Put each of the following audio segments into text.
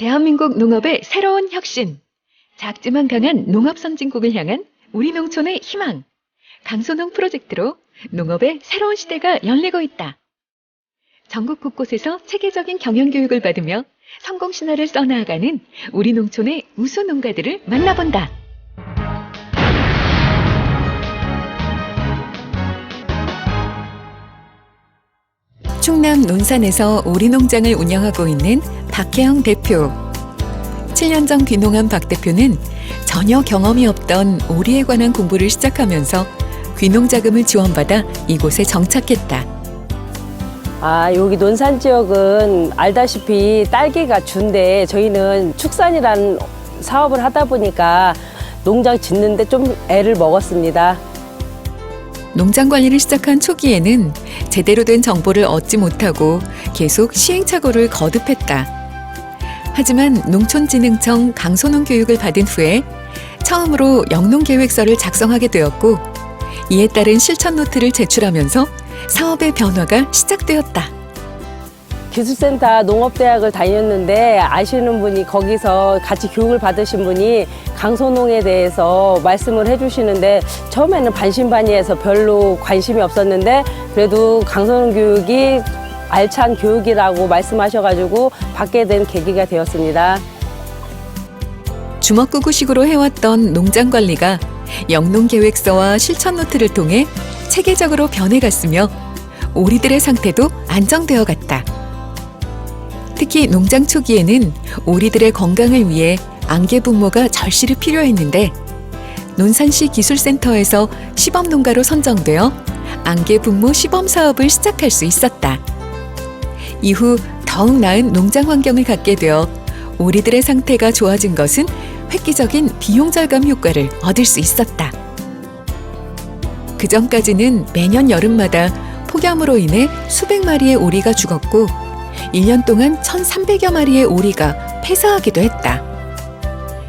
대한민국 농업의 새로운 혁신. 작지만 강한 농업 선진국을 향한 우리 농촌의 희망. 강소농 프로젝트로 농업의 새로운 시대가 열리고 있다. 전국 곳곳에서 체계적인 경영 교육을 받으며 성공 신화를 써나가는 우리 농촌의 우수 농가들을 만나본다. 충남 논산에서 오리 농장을 운영하고 있는 박혜영 대표. 7년 전 귀농한 박 대표는 전혀 경험이 없던 오리에 관한 공부를 시작하면서 귀농 자금을 지원받아 이곳에 정착했다. 아, 여기 논산 지역은 알다시피 딸기가 준데 저희는 축산이라는 사업을 하다 보니까 농장 짓는데 좀 애를 먹었습니다. 농장 관리를 시작한 초기에는 제대로 된 정보를 얻지 못하고 계속 시행착오를 거듭했다. 하지만 농촌진흥청 강소농 교육을 받은 후에 처음으로 영농계획서를 작성하게 되었고 이에 따른 실천 노트를 제출하면서 사업의 변화가 시작되었다. 기술센터 농업대학을 다녔는데 아시는 분이 거기서 같이 교육을 받으신 분이 강소농에 대해서 말씀을 해주시는데 처음에는 반신반의해서 별로 관심이 없었는데 그래도 강소농 교육이 알찬 교육이라고 말씀하셔가지고 받게 된 계기가 되었습니다. 주먹구구식으로 해왔던 농장 관리가 영농 계획서와 실천 노트를 통해 체계적으로 변해갔으며 오리들의 상태도 안정되어 갔다. 특히 농장 초기에는 오리들의 건강을 위해 안개 분모가 절실히 필요했는데 논산시 기술센터에서 시범 농가로 선정되어 안개 분모 시범 사업을 시작할 수 있었다. 이후 더욱 나은 농장 환경을 갖게 되어 오리들의 상태가 좋아진 것은 획기적인 비용 절감 효과를 얻을 수 있었다. 그 전까지는 매년 여름마다 폭염으로 인해 수백 마리의 오리가 죽었고 1년 동안 1,300여 마리의 오리가 폐사하기도 했다.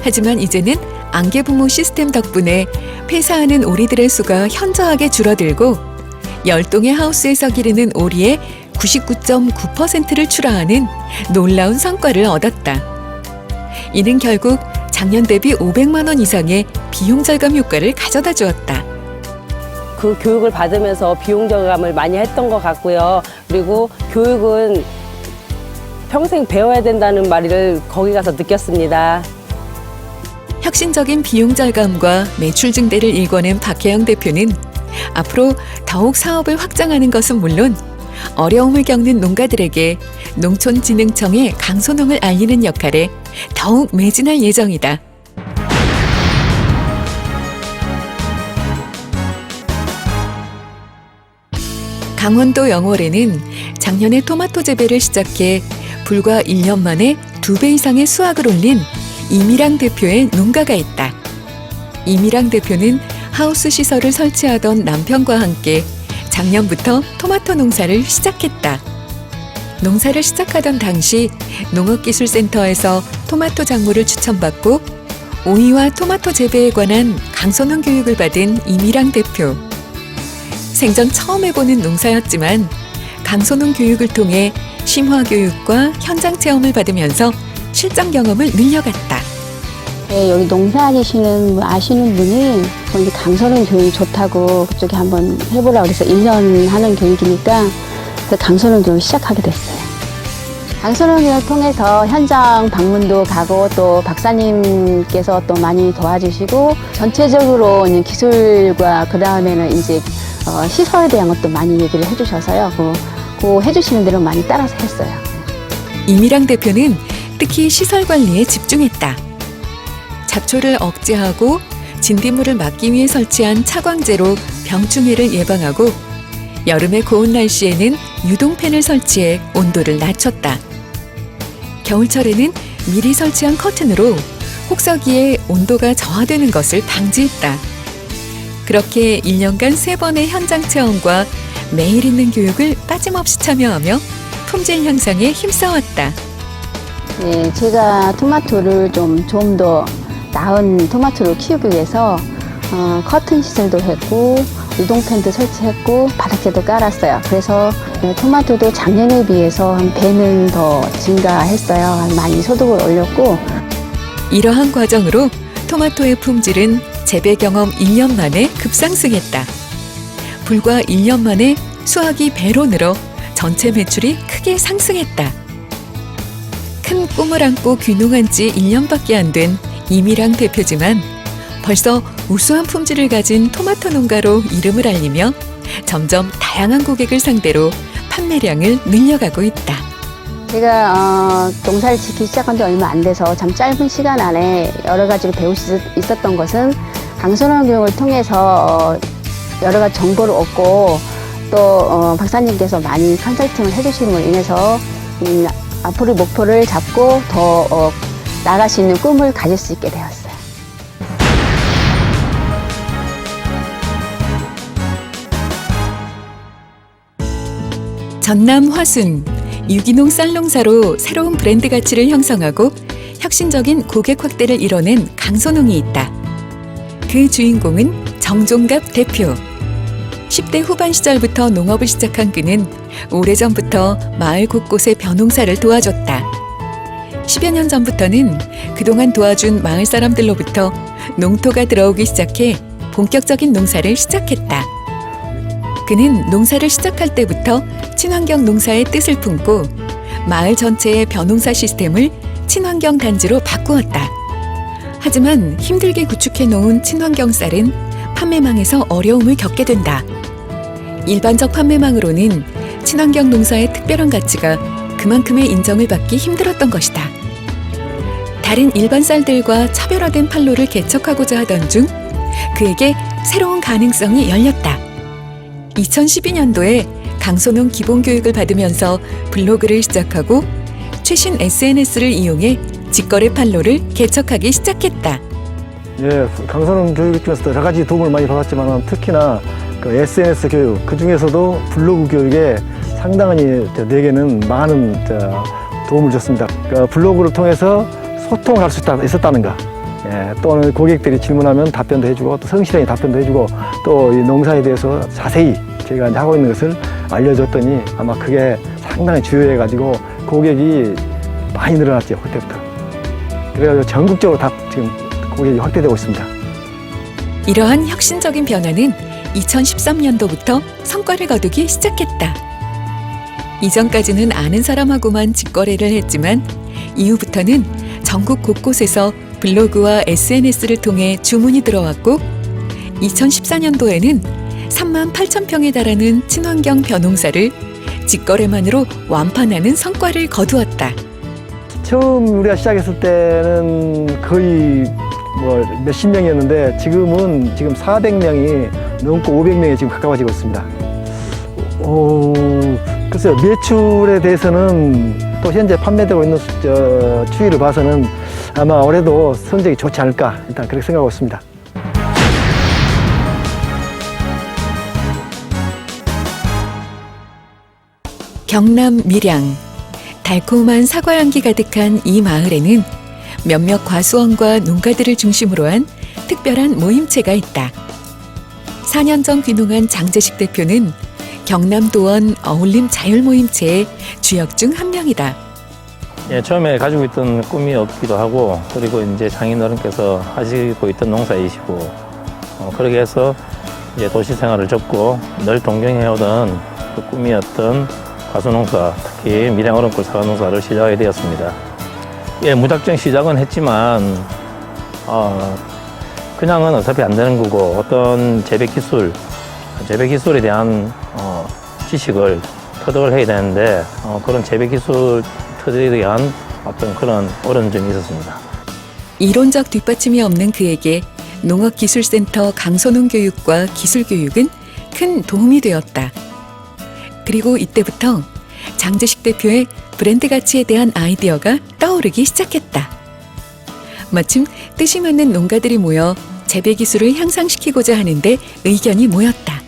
하지만 이제는 안개 부모 시스템 덕분에 폐사하는 오리들의 수가 현저하게 줄어들고 열동의 하우스에서 기르는 오리의 99.9%를 출하하는 놀라운 성과를 얻었다. 이는 결국 작년 대비 500만 원 이상의 비용 절감 효과를 가져다 주었다. 그 교육을 받으면서 비용 절감을 많이 했던 것 같고요. 그리고 교육은 평생 배워야 된다는 말을 거기 가서 느꼈습니다. 혁신적인 비용 절감과 매출 증대를 일궈낸 박혜영 대표는 앞으로 더욱 사업을 확장하는 것은 물론 어려움을 겪는 농가들에게 농촌진흥청의 강소농을 알리는 역할에 더욱 매진할 예정이다. 강원도 영월에는 작년에 토마토 재배를 시작해 불과 1년 만에 두배 이상의 수확을 올린 이미랑 대표의 농가가 있다. 이미랑 대표는 하우스 시설을 설치하던 남편과 함께 작년부터 토마토 농사를 시작했다. 농사를 시작하던 당시 농업기술센터에서 토마토 작물을 추천받고 오이와 토마토 재배에 관한 강선원 교육을 받은 이미랑 대표. 생전 처음 해보는 농사였지만 강소농 교육을 통해 심화 교육과 현장 체험을 받으면서 실전 경험을 늘려갔다. 네, 여기 농사하시는 분, 아시는 분이 거기 강선원 교육이 좋다고 그쪽에 한번 해보라고 그래서 1년 하는 교육이니까 그 강선원 교육 시작하게 됐어요. 강선원 교육을 통해서 현장 방문도 가고 또 박사님께서 또 많이 도와주시고 전체적으로 기술과 그 다음에는 이제 어, 시설에 대한 것도 많이 얘기를 해주셔서요. 그, 그 해주시는 대로 많이 따라서 했어요. 이미랑 대표는 특히 시설 관리에 집중했다. 잡초를 억제하고 진딧물을 막기 위해 설치한 차광제로 병충해를 예방하고 여름의 고온 날씨에는 유동팬을 설치해 온도를 낮췄다. 겨울철에는 미리 설치한 커튼으로 혹서기에 온도가 저하되는 것을 방지했다. 그렇게 1년간 세번의 현장 체험과 매일 있는 교육을 빠짐없이 참여하며 품질 향상에 힘써왔다. 네, 제가 토마토를 좀 좀 더 나은 토마토를 키우기 위해서 어, 커튼 시설도 했고 유동팬도 설치했고 바닥재도 깔았어요. 그래서 토마토도 작년에 비해서 한 배는 더 증가했어요. 많이 소득을 올렸고 이러한 과정으로 토마토의 품질은 재배 경험 1년 만에 급상승했다. 불과 1년 만에 수확이 배로 늘어 전체 매출이 크게 상승했다. 큰 꿈을 안고 귀농한 지 1년밖에 안 된 이미랑 대표지만 벌써 우수한 품질을 가진 토마토 농가로 이름을 알리며 점점 다양한 고객을 상대로 판매량을 늘려가고 있다. 제가 어, 농사를 짓기 시작한 지 얼마 안 돼서 참 짧은 시간 안에 여러 가지를 배울 수 있었던 것은 강선원 교육을 통해서 어, 여러 가지 정보를 얻고 또 어, 박사님께서 많이 컨설팅을 해주심으로 인해서 음, 앞으로 목표를 잡고 더 어, 나아갈 수 있는 꿈을 가질 수 있게 되었어요. 전남 화순 유기농 쌀농사로 새로운 브랜드 가치를 형성하고 혁신적인 고객 확대를 이뤄낸 강소농이 있다. 그 주인공은 정종갑 대표. 10대 후반 시절부터 농업을 시작한 그는 오래전부터 마을 곳곳에 벼농사를 도와줬다. 10여 년 전부터는 그동안 도와준 마을 사람들로부터 농토가 들어오기 시작해 본격적인 농사를 시작했다. 그는 농사를 시작할 때부터 친환경 농사의 뜻을 품고 마을 전체의 벼농사 시스템을 친환경 단지로 바꾸었다. 하지만 힘들게 구축해 놓은 친환경 쌀은 판매망에서 어려움을 겪게 된다. 일반적 판매망으로는 친환경 농사의 특별한 가치가 그만큼의 인정을 받기 힘들었던 것이다. 다른 일반 쌀들과 차별화된 판로를 개척하고자 하던 중 그에게 새로운 가능성이 열렸다. 2012년도에 강소농 기본교육을 받으면서 블로그를 시작하고 최신 SNS를 이용해 직거래 판로를 개척하기 시작했다. 예, 강선원 교육 중에서도 여러 가지 도움을 많이 받았지만 특히나 그 SNS 교육 그 중에서도 블로그 교육에 상당히 저 내게는 많은 저 도움을 줬습니다. 그 블로그를 통해서 소통을 할 수 있었다는 거. 예, 또는 고객들이 질문하면 답변도 해주고 또 성실하게 답변도 해주고 또 이 농사에 대해서 자세히 이제 하고 있는 것을 알려줬더니 아마 그게 상당히 주요해가지고 고객이 많이 늘어났죠 그때부터. 그래가지고 전국적으로 다 지금 고객이 확대되고 있습니다. 이러한 혁신적인 변화는 2013년도부터 성과를 거두기 시작했다. 이전까지는 아는 사람하고만 직거래를 했지만 이후부터는 전국 곳곳에서 블로그와 SNS를 통해 주문이 들어왔고 2014년도에는 3만 8천 평에 달하는 친환경 벼농사를 직거래만으로 완판하는 성과를 거두었다. 처음 우리가 시작했을 때는 거의 뭐 몇십 명이었는데 지금은 지금 400명이 넘고 500명이 지금 가까워지고 있습니다. 오, 글쎄요 매출에 대해서는 또 현재 판매되고 있는 수- 저, 추이를 봐서는 아마 올해도 성적이 좋지 않을까 일단 그렇게 생각하고 있습니다. 경남 밀양 달콤한 사과 향기 가득한 이 마을에는 몇몇 과수원과 농가들을 중심으로 한 특별한 모임체가 있다. 4년 전 귀농한 장재식 대표는 경남도원 어울림 자율모임체의 주역 중 한 명이다. 예, 처음에 가지고 있던 꿈이 없기도 하고 그리고 이제 장인어른께서 하시고 있던 농사이시고 어, 그렇게 해서 이제 도시 생활을 접고 늘 동경해오던 그 꿈이었던 과수농사 특히 밀양 얼음골 사과농사를 시작하게 되었습니다. 예, 무작정 시작은 했지만 어, 그냥은 어차피 안 되는 거고 어떤 재배 기술, 재배 기술에 대한 어, 지식을 터득을 해야 되는데 어, 그런 재배 기술 터득에 대한 어떤 그런 어려운 점이 있었습니다. 이론적 뒷받침이 없는 그에게 농업기술센터 강소농 교육과 기술 교육은 큰 도움이 되었다. 그리고 이때부터 장재식 대표의 브랜드 가치에 대한 아이디어가 떠오르기 시작했다. 마침 뜻이 맞는 농가들이 모여 재배 기술을 향상시키고자 하는데 의견이 모였다.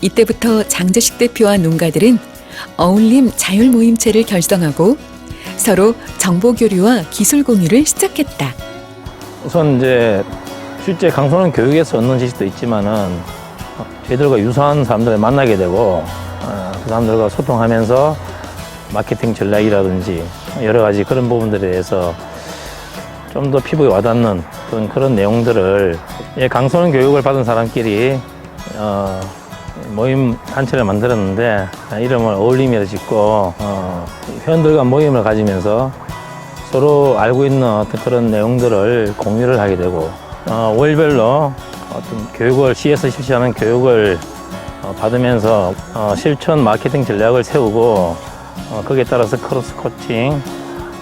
이때부터 장재식 대표와 농가들은 어울림 자율 모임체를 결성하고 서로 정보 교류와 기술 공유를 시작했다. 우선 이제 실제 강소는 교육에서 얻는 지식도 있지만은 어, 저희들과 유사한 사람들을 만나게 되고 어, 그 사람들과 소통하면서 마케팅 전략이라든지 여러 가지 그런 부분들에 대해서 좀 더 피부에 와닿는 그런, 그런 내용들을 예, 강소는 교육을 받은 사람끼리 어, 모임 단체를 만들었는데 아, 이름을 어울림이라 짓고 어, 회원들과 모임을 가지면서 서로 알고 있는 어떤 그런 내용들을 공유를 하게 되고 어, 월별로 어떤 교육을 시에서 실시하는 교육을 어, 받으면서 어, 실천 마케팅 전략을 세우고 어, 거기에 따라서 크로스 코칭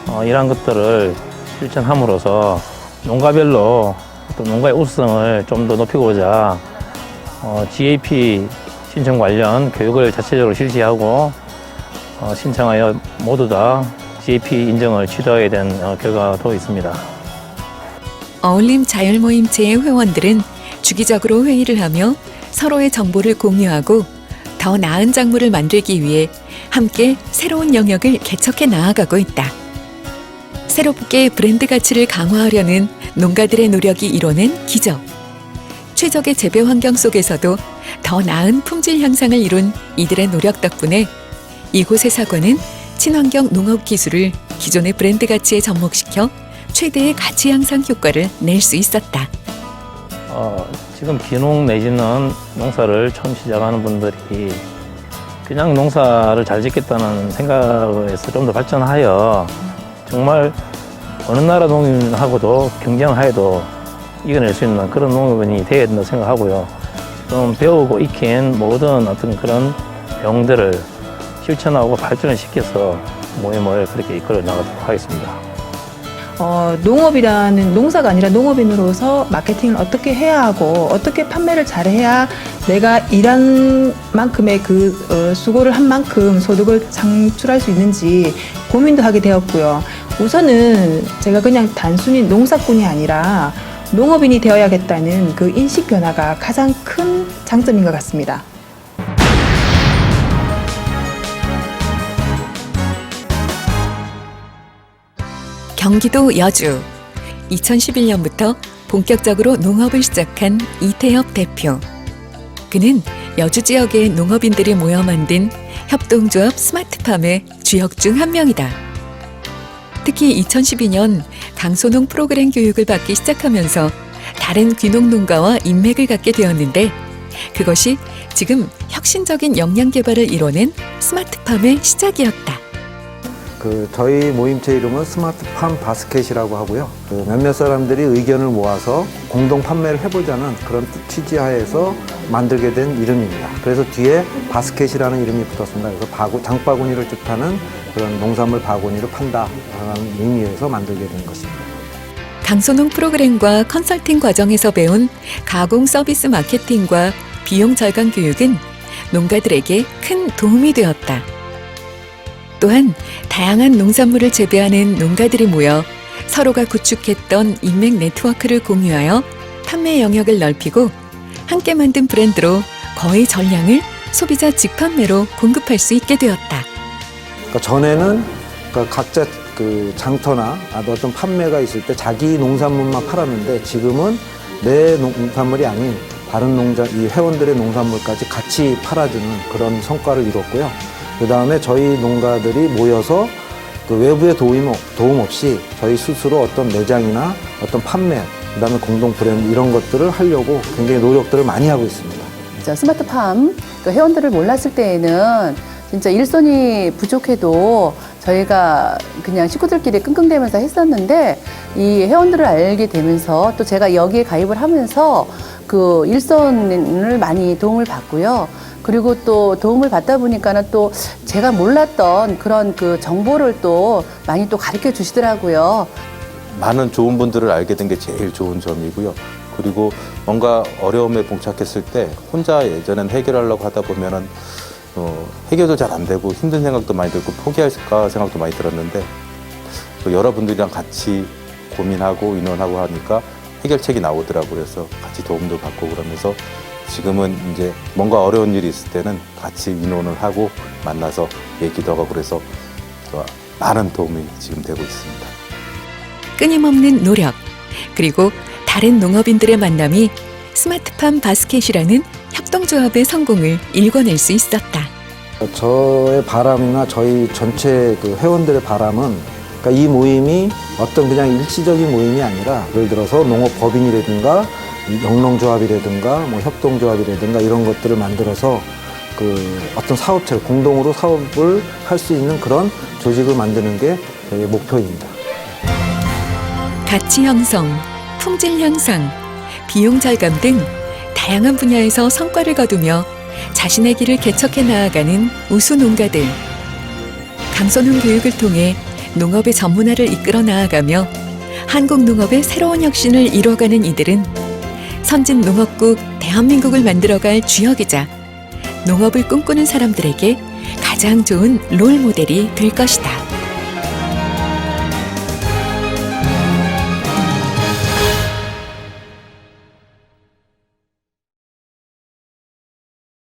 어, 이런 것들을 실천함으로써 농가별로 어떤 농가의 우수성을 좀 더 높이고자 어, GAP 신청 관련 교육을 자체적으로 실시하고 어, 신청하여 모두 다 GAP 인정을 취득하게 된 어, 결과도 있습니다. 어울림 자율 모임체의 회원들은 주기적으로 회의를 하며 서로의 정보를 공유하고 더 나은 작물을 만들기 위해 함께 새로운 영역을 개척해 나아가고 있다. 새롭게 브랜드 가치를 강화하려는 농가들의 노력이 이뤄낸 기적. 최적의 재배 환경 속에서도 더 나은 품질 향상을 이룬 이들의 노력 덕분에 이곳의 사과는 친환경 농업 기술을 기존의 브랜드 가치에 접목시켜 최대의 가치 향상 효과를 낼 수 있었다. 어, 지금 기농 내지는 농사를 처음 시작하는 분들이 그냥 농사를 잘 짓겠다는 생각에서 좀 더 발전하여 정말 어느 나라 농민하고도 경쟁하여도 이겨낼 수 있는 그런 농업인이 되어야 된다고 생각하고요. 좀 배우고 익힌 모든 어떤 그런 내용들을 실천하고 발전을 시켜서 모임을 그렇게 이끌어 나가도록 하겠습니다. 어, 농업이라는 농사가 아니라 농업인으로서 마케팅을 어떻게 해야 하고 어떻게 판매를 잘해야 내가 일한 만큼의 그 어, 수고를 한 만큼 소득을 창출할 수 있는지 고민도 하게 되었고요. 우선은 제가 그냥 단순히 농사꾼이 아니라 농업인이 되어야겠다는 그 인식 변화가 가장 큰 장점인 것 같습니다. 경기도 여주 2011년부터 본격적으로 농업을 시작한 이태엽 대표. 그는 여주 지역의 농업인들이 모여 만든 협동조합 스마트팜의 주역 중 한 명이다. 특히 2012년 강소농 프로그램 교육을 받기 시작하면서 다른 귀농 농가와 인맥을 갖게 되었는데 그것이 지금 혁신적인 역량 개발을 이뤄낸 스마트팜의 시작이었다. 그 저희 모임체 이름은 스마트팜 바스켓이라고 하고요. 그 몇몇 사람들이 의견을 모아서 공동 판매를 해보자는 그런 취지하에서 만들게 된 이름입니다. 그래서 뒤에 바스켓이라는 이름이 붙었습니다. 그래서 바구, 장바구니를 뜻하는 그런 농산물 바구니를 판다라는 의미에서 만들게 된 것입니다. 강소농 프로그램과 컨설팅 과정에서 배운 가공 서비스 마케팅과 비용 절감 교육은 농가들에게 큰 도움이 되었다. 또한 다양한 농산물을 재배하는 농가들이 모여 서로가 구축했던 인맥 네트워크를 공유하여 판매 영역을 넓히고 함께 만든 브랜드로 거의 전량을 소비자 직판매로 공급할 수 있게 되었다. 그러니까 전에는 그러니까 각자 그 장터나 어떤 판매가 있을 때 자기 농산물만 팔았는데 지금은 내 농산물이 아닌 다른 농장 이 회원들의 농산물까지 같이 팔아주는 그런 성과를 이뤘고요. 그 다음에 저희 농가들이 모여서 그 외부의 도움, 도움 없이 저희 스스로 어떤 매장이나 어떤 판매, 그 다음에 공동 브랜드 이런 것들을 하려고 굉장히 노력들을 많이 하고 있습니다. 저 스마트팜 그 회원들을 몰랐을 때에는 진짜 일손이 부족해도 저희가 그냥 식구들끼리 끙끙대면서 했었는데 이 회원들을 알게 되면서 또 제가 여기에 가입을 하면서 그 일손을 많이 도움을 받고요. 그리고 또 도움을 받다 보니까는 또 제가 몰랐던 그런 그 정보를 또 많이 또 가르쳐 주시더라고요. 많은 좋은 분들을 알게 된 게 제일 좋은 점이고요. 그리고 뭔가 어려움에 봉착했을 때 혼자 예전엔 해결하려고 하다 보면은 어, 해결도 잘 안 되고 힘든 생각도 많이 들고 포기할까 생각도 많이 들었는데 그 여러분들이랑 같이 고민하고 의논하고 하니까 해결책이 나오더라고요. 그래서 같이 도움도 받고 그러면서 지금은 이제 뭔가 어려운 일이 있을 때는 같이 의논을 하고 만나서 얘기도 하고 그래서 어, 많은 도움이 지금 되고 있습니다. 끊임없는 노력, 그리고 다른 농업인들의 만남이 스마트팜 바스켓이라는 협동 협동조합의 성공을 일궈낼 수 있었다. 저의 바람이나 저희 전체 그 회원들의 바람은 그러니까 이 모임이 어떤 그냥 일시적인 모임이 아니라 예를 들어서 농업 법인이라든가 이 영농조합이라든가 뭐 협동조합이라든가 이런 것들을 만들어서 그 어떤 사업체를 공동으로 사업을 할 수 있는 그런 조직을 만드는 게 저희 목표입니다. 가치 형성, 품질 향상, 비용 절감 등 다양한 분야에서 성과를 거두며 자신의 길을 개척해 나아가는 우수 농가들. 강선훈 교육을 통해 농업의 전문화를 이끌어 나아가며 한국 농업의 새로운 혁신을 이뤄가는 이들은 선진 농업국 대한민국을 만들어갈 주역이자 농업을 꿈꾸는 사람들에게 가장 좋은 롤 모델이 될 것이다.